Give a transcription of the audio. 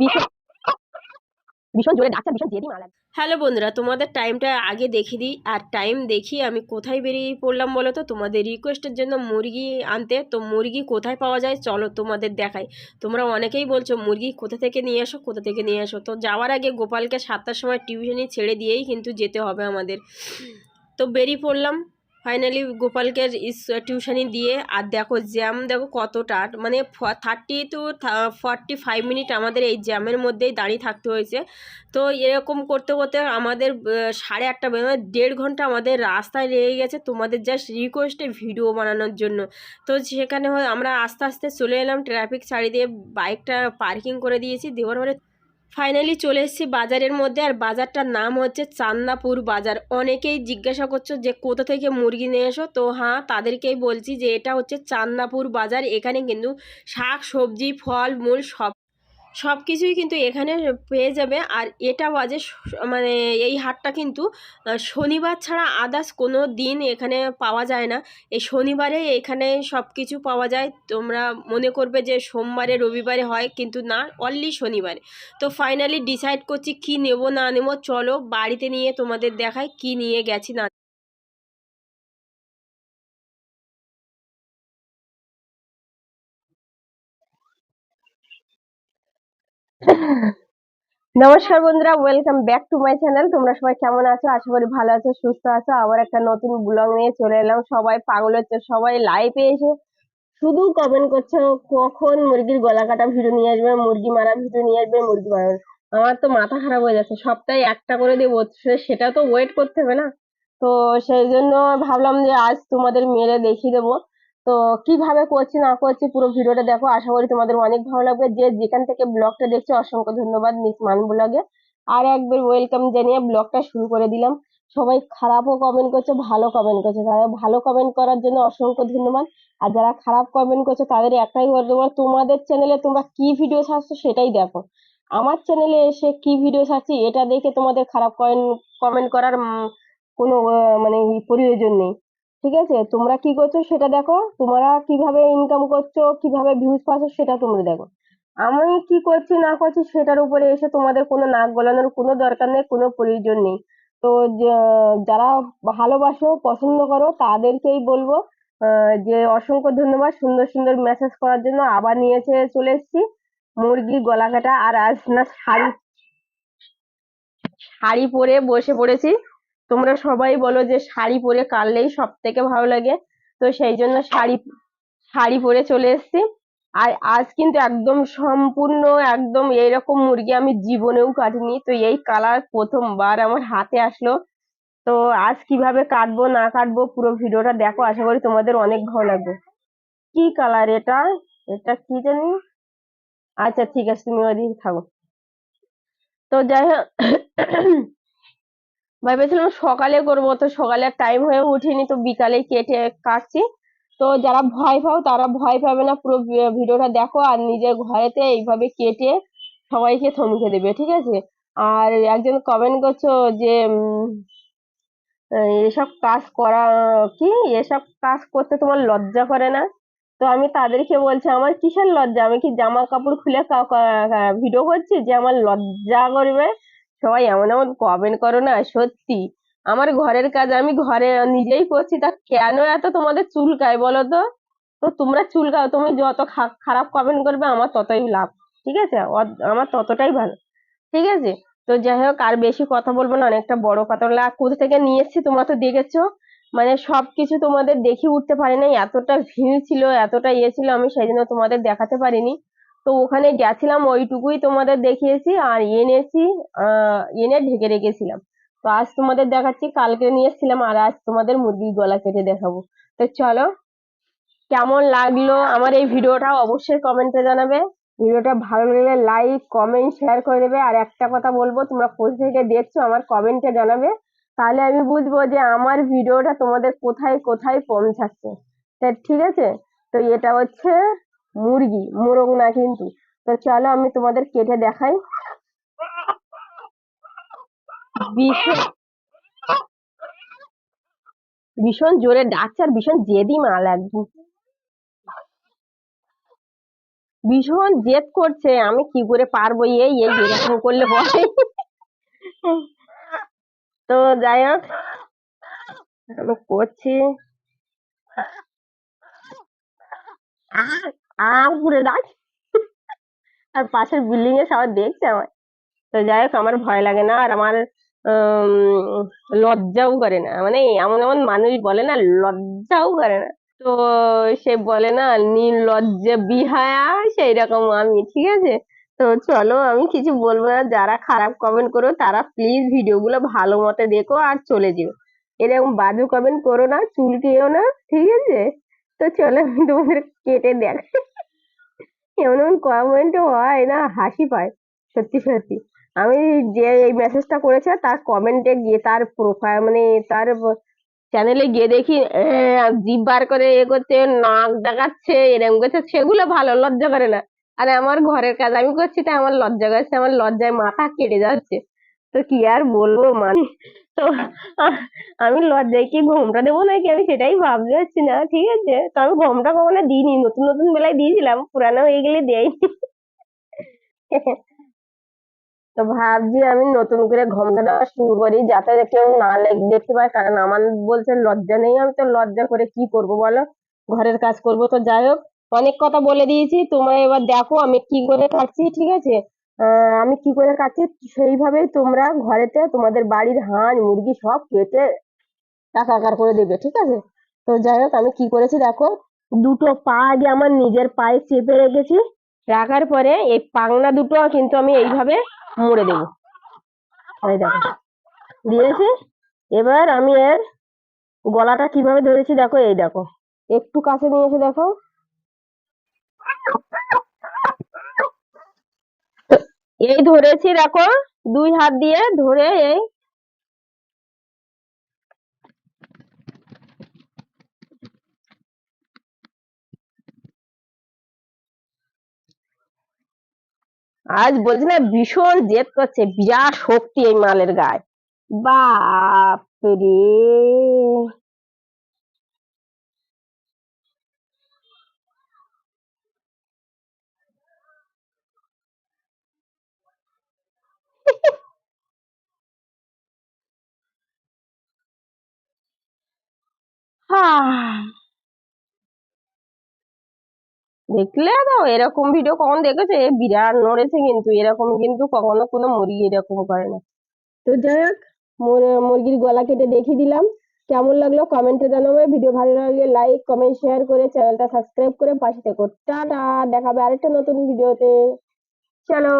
ভীষণ জোরে ভীষণ জেদি হ্যালো বন্ধুরা, তোমাদের টাইমটা আগে দেখিয়ে দিই, আর টাইম দেখি আমি কোথায় বেরিয়ে পড়লাম বলো তো? তোমাদের রিকোয়েস্টের জন্য মুরগি আনতে, তো মুরগি কোথায় পাওয়া যায় চলো তোমাদের দেখাই। তোমরা অনেকেই বলছো, মুরগি কোথা থেকে নিয়ে আসো কোথা থেকে নিয়ে আসো তো যাওয়ার আগে গোপালকে সাতটার সময় টিউশনি ছেড়ে দিয়েই কিন্তু যেতে হবে আমাদের। তো বেরিয়ে পড়লাম ফাইনালি গোপালকে টিউশনি দিয়ে, আর দেখো জ্যাম দেখো কতটা মানে thirty to forty five minute আমাদের এই জ্যামের মধ্যেই দাঁড়িয়ে থাকতে হয়েছে। তো এরকম করতে করতে আমাদের সাড়ে আটটা মানে দেড় ঘণ্টা আমাদের রাস্তায় লেগে গেছে তোমাদের জাস্ট রিকোয়েস্টে ভিডিও বানানোর জন্য। তো সেখানে আমরা আস্তে আস্তে চলে এলাম ট্রাফিক ছাড়ি দিয়ে বাইকটা পার্কিং করে দিয়েছি, দেওয়ার পরে ফাইনালি চলে এসেছি বাজারের মধ্যে আর বাজারটার নাম হচ্ছে চান্দাপুর বাজার। অনেকেই জিজ্ঞাসা করছ যে কোথা থেকে মুরগি নিয়ে এসো? তো হ্যাঁ তাদেরকেই বলছি যে এটা হচ্ছে চান্দাপুর বাজার। এখানে কিন্তু শাক, সবজি, ফল, মূল সব সব কিছুই কিন্তু এখানে পেয়ে যাবে। আর এটা বাজে মানে এই হাটটা কিন্তু শনিবার ছাড়া আদার্স কোনো দিন এখানে পাওয়া যায় না। এই শনিবারে এখানে সব কিছু পাওয়া যায়। তোমরা মনে করবে যে সোমবারে, রবিবারে হয়, কিন্তু না অনলি শনিবারে। তো ফাইনালি ডিসাইড করছি কি নেব, না নেব, চলো বাড়িতে নিয়ে তোমাদের দেখায় কি নিয়ে গেছি, না নমস্কার বন্ধুরা welcome back to my channel তোমরা সবাই কেমন আছো? আশা করি ভালো আছো, সুস্থ আছো। আবার একটা নতুন ব্লগ নিয়ে চলে এলাম। সবাই পাগল হচ্ছে, সবাই লাইভে এসে শুধু কমেন্ট করছে, কখন মুরগির গলা কাটা ভিডিও নিয়ে আসবে, মুরগি মারা ভিডিও নিয়ে আসবে, মুরগি মারা আমার তো মাথা খারাপ হয়ে যাচ্ছে, সপ্তাহে একটা করে দেবো সেটা তো ওয়েট করতে হবে না। তো সেই জন্য ভাবলাম যে আজ তোমাদের মেরে দেখিয়ে দেবো। তো কীভাবে করছি, না করছি পুরো ভিডিওটা দেখো। আশা করি তোমাদের অনেক ভালো লাগবে। যে যেখান থেকে ব্লগটা দেখছ, অসংখ্য ধন্যবাদ মিস মান ব্লগে। আর একবার ওয়েলকাম জানিয়ে ব্লগটা শুরু করে দিলাম। সবাই খারাপও কমেন্ট করছে, ভালো কমেন্ট করছে। তারা ভালো কমেন্ট করার জন্য অসংখ্য ধন্যবাদ। আর যারা খারাপ কমেন্ট করছে, তাদের একটাই দেবো, তোমাদের চ্যানেলে তোমরা কি ভিডিও ছাড়ছো সেটাই দেখো। আমার চ্যানেলে এসে কি ভিডিও ছাড়ছি, এটা দেখে তোমাদের খারাপ কমেন্ট করার কোনো মানে প্রয়োজন নেই। ঠিক আছে? তোমরা কি করছ সেটা দেখো। তোমরা কীভাবে ইনকাম করছ, কীভাবে ভিউজ পাচ্ছ সেটা তোমরা দেখো। আমি কি করছি, না করছি সেটার উপরে এসে তোমাদের কোনো নাক গলানোর কোনো দরকার নেই, কোনো প্রয়োজন নেই। তো যারা ভালোবাসো, পছন্দ করো, তাদেরকেই বলব যে অসংখ্য ধন্যবাদ সুন্দর সুন্দর মেসেজ করার জন্য। আবার নিয়েছে চলে এসেছি। মুরগির গলা কাটা আর আজ না শাড়ি শাড়ি পরে বসে পড়েছি। তোমরা সবাই বলো যে শাড়ি পরে কাটলেই সব থেকে ভালো লাগে। তো সেই জন্য শাড়ি শাড়ি পরে চলে এসেছি। আর আজ কিন্তু একদম সম্পূর্ণ একদম এইরকম মুরগি আমি জীবনেও কাটিনি। তো এই কালার প্রথমবার আমার হাতে আসলো। তো আজ কীভাবে কাটবো, না কাটবো পুরো ভিডিওটা দেখো। আশা করি তোমাদের অনেক ভালো লাগবে। কি কালার এটা? এটা কি জানি? আচ্ছা ঠিক আছে, তুমি ওদিকে থাকো। তো যাই হোক ভেবেছিলাম সকালে করব, তো সকালে টাইম হয়ে উঠিনি, তো বিকালে কেটে কাটছি। তো যারা ভয় পাও, তারা ভয় পাবে না, পুরো ভিডিওটা দেখো, আর নিজের ঘরেতে এইভাবে কেটে সবাইকে থমকে দেবে, ঠিক আছে? আর একজন কমেন্ট করছ যে এসব কাজ করা, কি? এসব কাজ করতে তোমার লজ্জা করে না? তো আমি তাদেরকে বলছি, আমার কিসের লজ্জা? আমি কি জামা কাপড় খুলে ভিডিও করছি যে আমার লজ্জা করবে? সবাই এমন এমন কমেন্ট করো না, সত্যি। আমার ঘরের কাজ আমি ঘরে নিজেই করছি, তা কেন এত তোমাদের চুলকায় বলো তো? তো তোমরা চুলকাও, তুমি যত খারাপ কমেন্ট করবে, আমার ততই লাভ, ঠিক আছে? আমার ততটাই ভালো, ঠিক আছে? তো যাই হোক, আর বেশি কথা বলব না, অনেকটা বড় কথা বলে আর কোথা থেকে নিয়ে এসেছি, তোমরা তো দেখেছ। মানে সবকিছু তোমাদের দেখিয়ে উঠতে পারি নাই, এতটা ভিড় ছিল, এতটা ইয়ে ছিল, আমি সেই জন্য তোমাদের দেখাতে পারিনি। তো ওখানে গেছিলাম, ওইটুকুই তোমাদের দেখিয়েছি আর এনেছি এনে ঢেকে রেখেছিলাম। তো আজ তোমাদের দেখাচ্ছি, কালকে নিয়ে এসেছিলাম আর আজ তোমাদের মুরগির গলা কেটে দেখাবো। তো চলো, কেমন লাগল আমার এই ভিডিওটা অবশ্যই কমেন্টে জানাবে। ভিডিওটা ভালো লাগলে লাইক কমেন্ট শেয়ার করে দেবে। আর একটা কথা বলব, তোমরা কোথা থেকে দেখছ আমার কমেন্টে জানাবে। তাহলে আমি বুঝব যে আমার ভিডিওটা তোমাদের কোথায় কোথায় পৌঁছাচ্ছে ঠিক আছে? তো এটা হচ্ছে মুরগি, মোরগ না কিন্তু। তো চলো আমি তোমাদের কেটে দেখাই। ভীষণ জোরে ডাকছে আর ভীষণ জেদি মাল একদম। ভীষণ জেদ করছে, আমি কি করে পারব? এই এই এরকম করলে বলে তো যাই হোক, আমি করছি। আম ঘুরে ডাক আর পাশের বিল্ডিং এ সবাই দেখছে আমার তো যাই হোক, আমার ভয় লাগে না, আর আমার লজ্জাও করে না। মানে এমন এমন মানুষ বলে না, লজ্জাও করে না। তো সে বলে না, নির্লজ্জে বিহায়া সেই রকম আমি, ঠিক আছে? তো চলো, আমি কিছু বলব না। যারা খারাপ কমেন্ট করো, তারা প্লিজ ভিডিওগুলো ভালো মতে দেখো আর চলে যেও। এরকম বাজে কমেন্ট করো না, চুলকেও না, ঠিক আছে? তো চলো আমি তোমাদের কেটে দেখ। এমন এমন কমেন্ট হয় না, হাসি পায়, সত্যি সত্যি। আমি যে এই মেসেজটা করেছে তার কমেন্টে গিয়ে, তার প্রোফাইল মানে তার চ্যানেলে গিয়ে দেখি জিভ বার করে এ করছে নাক দেখাচ্ছে এরকম করছে, সেগুলো ভালো, লজ্জা করে না। আর আমার ঘরের কাজ আমি করছি, তাই আমার লজ্জা করছে, আমার লজ্জায় মাথা কেটে যাচ্ছে। তো কি আর বলব মানে তো আমি লজ্জায় কি ঘোমটা দেবো নাকি? আমি সেটাই ভাবতে পারছি না, ঠিক আছে? তো আমি ঘোমটা কখনো দিইনি, নতুন নতুন বেলায় দিয়েছিলাম, পুরানো হয়ে গেলে দেয়নি। তো ভাবছি আমি নতুন করে ঘোমটা দেওয়া শুরু করি, যাতে কেউ না দেখতে পায় কারণ আমার বলছে লজ্জা নেই, আমি তো লজ্জা করে কি করব বলো? ঘরের কাজ করব তো যাই হোক। অনেক কথা বলে দিয়েছি, তোমরা এবার দেখো আমি কি করে কাটছি, ঠিক আছে? আমি কি করে কাটছি? সেইভাবে তোমরা ঘরেতে তোমাদের বাড়ির হাঁস মুরগি সব কেটে একাকার করে দেবে, ঠিক আছে? তো যাই হোক, আমি কি করেছি দেখো, দুটো পা আগে আমার নিজের পায়ে চেপে রেখেছি, রাখার পরে এই পাংনা দুটো কিন্তু আমি এইভাবে মুড়ে দেবো। দেখো, দিয়েছি, এবার আমি এর গলাটা কীভাবে ধরেছি দেখো, এই দেখো, একটু কাছে নিয়ে এসে দেখো। এই ধরেছি দেখো, দুই হাত দিয়ে ধরে এই আজ বলছি না, ভীষণ জেদ করছে, বিরাট শক্তি এই মালের গায়ে বাপরে। দেখলে তো, এরকম ভিডিও কখন দেখেছ? বিরাট নড়েছে কিন্তু, এরকম কিন্তু কখনো কোনো মুরগি এরকম করে না। তো যাই হোক মুরগির গলা কেটে দেখিয়ে দিলাম। কেমন লাগল কমেন্টে জানাবে। ভিডিও ভালো লাগলে লাইক কমেন্ট শেয়ার করে চ্যানেলটা সাবস্ক্রাইব করে পাশে থেকো। টাটা, দেখাবে আরেকটা নতুন ভিডিওতে চলো।